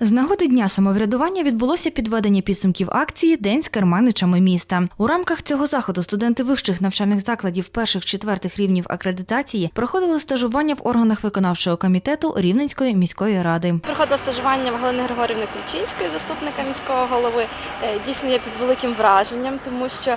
З нагоди дня самоврядування відбулося підведення підсумків акції День з керманичами міста. У рамках цього заходу студенти вищих навчальних закладів перших-четвертих рівнів акредитації проходили стажування в органах виконавчого комітету Рівненської міської ради. Проходила стажування в Галини Григорівни Кульчинської, заступника міського голови. Е, Дійсно, я під великим враженням, тому що е,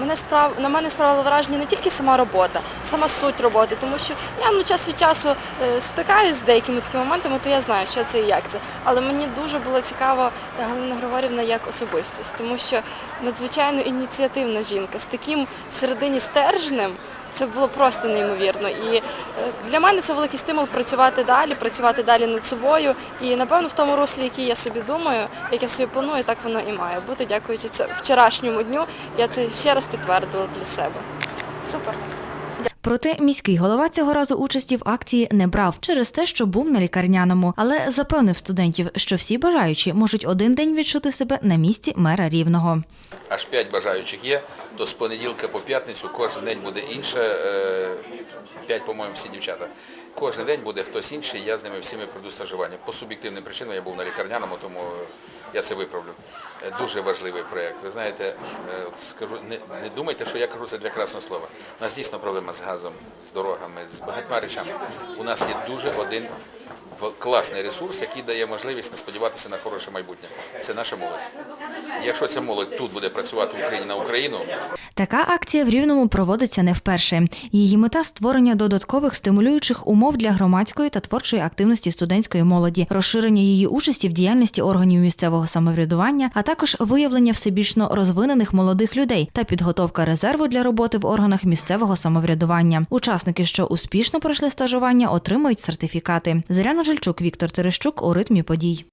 мене справ на мене справила враження не тільки сама робота, сама суть роботи, тому що я ну час від часу е, стикаюсь з деякими такими моментами, то я знаю, що це і як це. Але мені дуже було цікаво е, Галина Григорівна як особистість, тому що надзвичайно ініціативна жінка з таким всередині стержнем. Це було просто неймовірно. І е, для мене це великий стимул працювати далі, працювати далі над собою. І напевно в тому руслі, який я собі думаю, як я собі планую, так воно і має бути. Дякуючи це вчорашньому дню. Я це ще раз підтвердила для себе. Супер. Проте міський голова цього разу участі в акції не брав через те, що був на лікарняному, але запевнив студентів, що всі бажаючі можуть один день відчути себе на місці мера рівного. аж 5 бажаючих є, то з понеділка по п'ятницю кожен день буде інше. е, П'ять, по-моєму, всі дівчата. Кожен день буде хтось інший, я з ними всіми пройду стажування. По суб'єктивним причинам я був на лікарняному, тому я це виправлю. Е, Дуже важливий проєкт. Ви знаєте, е, скажу, не, не думайте, що я кажу це для красного слова. У нас дійсно проблема з газом, з дорогами, з багатьма речами. У нас є дуже один в- класний ресурс, який дає можливість не сподіватися на хороше майбутнє. Це наша молодь. Якщо ця молодь тут буде працювати в Україні на Україну, Така акція в Рівному проводиться не вперше. Її мета створення додаткових стимулюючих умов для громадської та творчої активності студентської молоді, розширення її участі в діяльності органів місцевого самоврядування, а також виявлення всебічно розвинених молодих людей та підготовка резерву для роботи в органах місцевого самоврядування. Учасники, що успішно пройшли стажування, отримують сертифікати. Зоряна Жильчук, Віктор Терещук у ритмі подій.